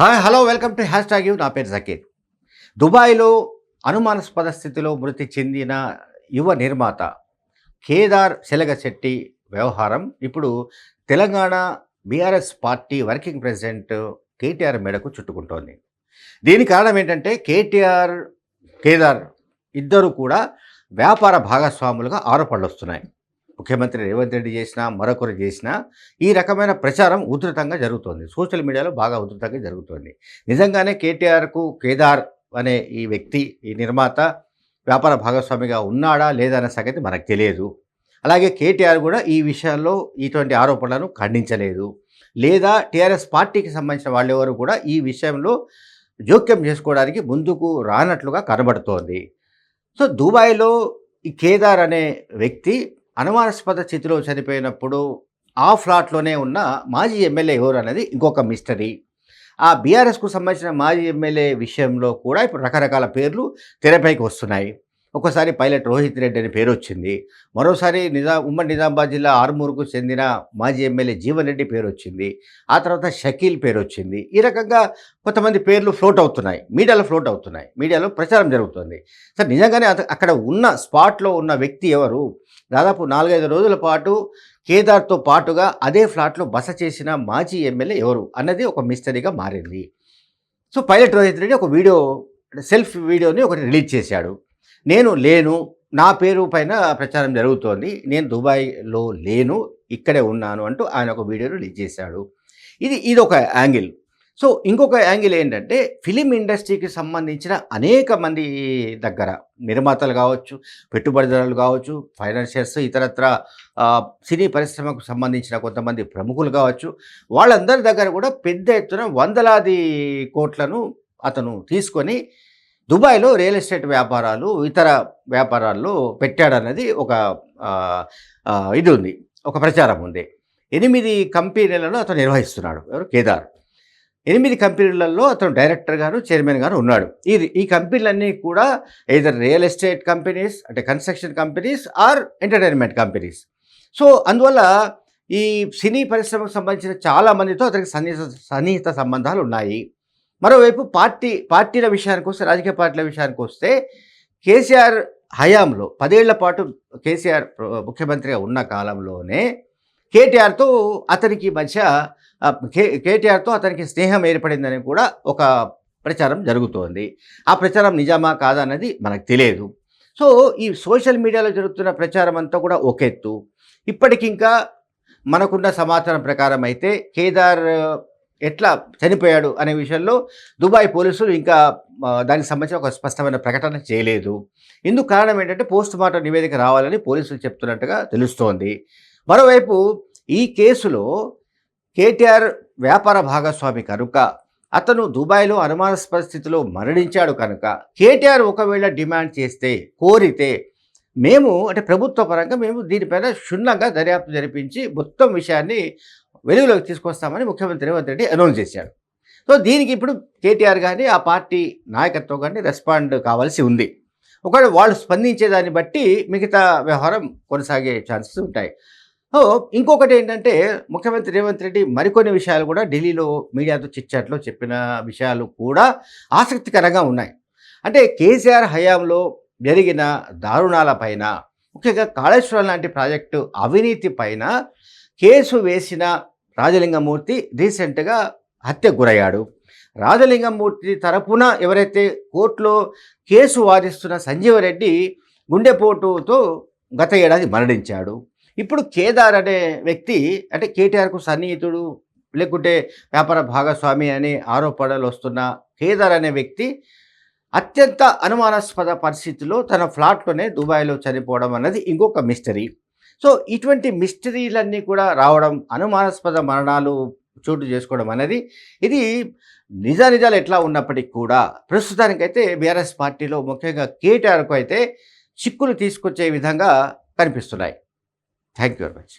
Hi hello welcome to hashtag you. నా పేరు జకీర్. దుబాయ్లో అనుమానాస్పద స్థితిలో మృతి చెందిన యువ నిర్మాత కేదార్ శెలగశెట్టి వ్యవహారం. ఇప్పుడు Telangana BRS party working president KTR మేడకు చుట్టుకుంటోంది. దీనికి కారణం ఏంటంటే కేటీఆర్ కేదార్ ఇద్దరు కూడా వ్యాపార భాగస్వాములుగా ఆరోపణలు వస్తున్నాయి. ముఖ్యమంత్రి రేవంత్ రెడ్డి చేసినా మరొకరు చేసినా ఈ రకమైన ప్రచారం ఉధృతంగా జరుగుతోంది. సోషల్ మీడియాలో బాగా ఉధృతంగా జరుగుతోంది. నిజంగానే కేటీఆర్కు కేదార్ అనే ఈ వ్యక్తి ఈ నిర్మాత వ్యాపార భాగస్వామిగా ఉన్నాడా లేదా అనే సంగతి మనకు తెలియదు. అలాగే కేటీఆర్ కూడా ఈ విషయాల్లో ఇటువంటి ఆరోపణలను ఖండించలేదు. లేదా టీఆర్ఎస్ పార్టీకి సంబంధించిన వాళ్ళెవరు కూడా ఈ విషయంలో జోక్యం చేసుకోవడానికి ముందుకు రానట్లుగా కనబడుతోంది. సో దుబాయ్లో ఈ కేదార్ అనే వ్యక్తి అనుమానాస్పద స్థితిలో చనిపోయినప్పుడు ఆ ఫ్లాట్లోనే ఉన్న మాజీ ఎమ్మెల్యే ఎవరు అనేది ఇంకొక మిస్టరీ. ఆ బీఆర్ఎస్కు సంబంధించిన మాజీ ఎమ్మెల్యే విషయంలో కూడా ఇప్పుడు రకరకాల పేర్లు తెరపైకి వస్తున్నాయి. ఒకసారి పైలట్ రోహిత్ రెడ్డి అనే పేరు వచ్చింది. మరోసారి నిజా ఉమ్మడి నిజామాబాద్ జిల్లా ఆరుమూరుకు చెందిన మాజీ ఎమ్మెల్యే జీవన్ రెడ్డి పేరు వచ్చింది. ఆ తర్వాత షకీల్ పేరు వచ్చింది. ఈ రకంగా కొంతమంది పేర్లు ఫ్లోట్ అవుతున్నాయి. మీడియాలో ఫ్లోట్ అవుతున్నాయి. మీడియాలో ప్రచారం జరుగుతుంది. సార్ నిజంగానే అక్కడ ఉన్న స్పాట్లో ఉన్న వ్యక్తి ఎవరు? దాదాపు నాలుగైదు రోజుల పాటు కేదార్తో పాటుగా అదే ఫ్లాట్లో బస చేసిన మాజీ ఎమ్మెల్యే ఎవరు అన్నది ఒక మిస్టరీగా మారింది. సో పైలట్ రోహిత్ రెడ్డి ఒక వీడియో సెల్ఫ్ వీడియోని ఒకటి రిలీజ్ చేశాడు. నేను లేను నా పేరు పైన ప్రచారం జరుగుతోంది నేను దుబాయ్లో లేను ఇక్కడే ఉన్నాను అంటూ ఆయన ఒక వీడియో రిలీజ్ చేశాడు. ఇది ఇది ఒక యాంగిల్. సో ఇంకొక యాంగిల్ ఏంటంటే ఫిలిం ఇండస్ట్రీకి సంబంధించిన అనేక మంది దగ్గర నిర్మాతలు కావచ్చు పెట్టుబడిదారులు కావచ్చు ఫైనాన్షియర్స్ ఇతరత్ర సినీ పరిశ్రమకు సంబంధించిన కొంతమంది ప్రముఖులు కావచ్చు వాళ్ళందరి దగ్గర కూడా పెద్ద ఎత్తున వందలాది కోట్లను అతను తీసుకొని దుబాయ్లో రియల్ ఎస్టేట్ వ్యాపారాలు ఇతర వ్యాపారాల్లో పెట్టాడన్నది ఒక ఇది ఉంది. ఒక ప్రచారం ఉంది. ఎనిమిది కంపెనీలను అతను నిర్వహిస్తున్నాడు. ఎవరు? కేదార్. ఎనిమిది కంపెనీలలో అతను డైరెక్టర్ గాను చైర్మన్ గాను ఉన్నాడు. ఇది ఈ కంపెనీలన్నీ కూడా ఏదర్ రియల్ ఎస్టేట్ కంపెనీస్ అంటే construction companies or entertainment companies. So అందువల్ల ఈ సినీ పరిశ్రమకు సంబంధించిన చాలా మందితో అతనికి సన్నిహిత సన్నిహిత సంబంధాలు ఉన్నాయి. మరోవైపు పార్టీ పార్టీల విషయానికి వస్తే రాజకీయ పార్టీల విషయానికి వస్తే కేసీఆర్ హయాంలో పదేళ్ళ పాటు కేసీఆర్ ముఖ్యమంత్రిగా ఉన్న కాలంలోనే కేటీఆర్తో అతనికి మధ్య కే కేటీఆర్తో అతనికి స్నేహం ఏర్పడిందని కూడా ఒక ప్రచారం జరుగుతోంది. ఆ ప్రచారం నిజామా కాదా అన్నది మనకు తెలియదు. సో ఈ సోషల్ మీడియాలో జరుగుతున్న ప్రచారం అంతా కూడా ఒక ఎత్తు ఇప్పటికింకా మనకున్న సమాచారం ప్రకారం అయితే కేదార్ ఎట్లా చనిపోయాడు అనే విషయంలో దుబాయ్ పోలీసులు ఇంకా దానికి సంబంధించిన ఒక స్పష్టమైన ప్రకటన చేయలేదు. ఇందుకు కారణం ఏంటంటే పోస్ట్ మార్టం నివేదిక రావాలని పోలీసులు చెప్తున్నట్టుగా తెలుస్తోంది. మరోవైపు ఈ కేసులో కేటీఆర్ వ్యాపార భాగస్వామి కనుక అతను దుబాయ్లో అనుమానాస్పద స్థితిలో మరణించాడు కనుక కేటీఆర్ ఒకవేళ డిమాండ్ చేస్తే కోరితే మేము అంటే ప్రభుత్వ పరంగా మేము దీనిపైన క్షుణ్ణంగా దర్యాప్తు జరిపించి మొత్తం విషయాన్ని వెలుగులోకి తీసుకొస్తామని ముఖ్యమంత్రి రేవంత్ రెడ్డి అనౌన్స్ చేశాడు సో దీనికి ఇప్పుడు కేటీఆర్ కానీ ఆ పార్టీ నాయకత్వం కానీ రెస్పాండ్ కావాల్సి ఉంది. ఒకవేళ వాళ్ళు స్పందించేదాన్ని బట్టి మిగతా వ్యవహారం కొనసాగే ఛాన్సెస్ ఉంటాయి. సో ఇంకొకటి ఏంటంటే ముఖ్యమంత్రి రేవంత్ రెడ్డి మరికొన్ని విషయాలు కూడా ఢిల్లీలో మీడియాతో చిచ్చట్లో చెప్పిన విషయాలు కూడా ఆసక్తికరంగా ఉన్నాయి. అంటే కేసీఆర్ హయాంలో జరిగిన దారుణాల పైన ముఖ్యంగా కాళేశ్వరం లాంటి ప్రాజెక్టు అవినీతి పైన కేసు వేసిన రాజలింగమూర్తి రీసెంట్గా హత్య గురయ్యాడు. రాజలింగమూర్తి తరపున ఎవరైతే కోర్టులో కేసు వాదిస్తున్న సంజీవరెడ్డి గుండెపోటుతో గత ఏడాది మరణించాడు. ఇప్పుడు కేదార్ అనే వ్యక్తి అంటే కేటీఆర్కు సన్నిహితుడు లేకుంటే వ్యాపార భాగస్వామి అనే ఆరోపణలు వస్తున్న కేదార్ అనే వ్యక్తి అత్యంత అనుమానాస్పద పరిస్థితిలో తన ఫ్లాట్లోనే దుబాయ్లో చనిపోవడం అన్నది ఇంకొక మిస్టరీ. సో ఇటువంటి మిస్టరీలన్నీ కూడా రావడం అనుమానాస్పద మరణాలు చోటు చేసుకోవడం అనేది ఇది నిజ నిజాలు ఎట్లా ఉన్నప్పటికీ కూడా ప్రస్తుతానికైతే బీఆర్ఎస్ పార్టీలో ముఖ్యంగా కేటీఆర్కు అయితే చిక్కులు తీసుకొచ్చే విధంగా కనిపిస్తున్నాయి. Thank you very much.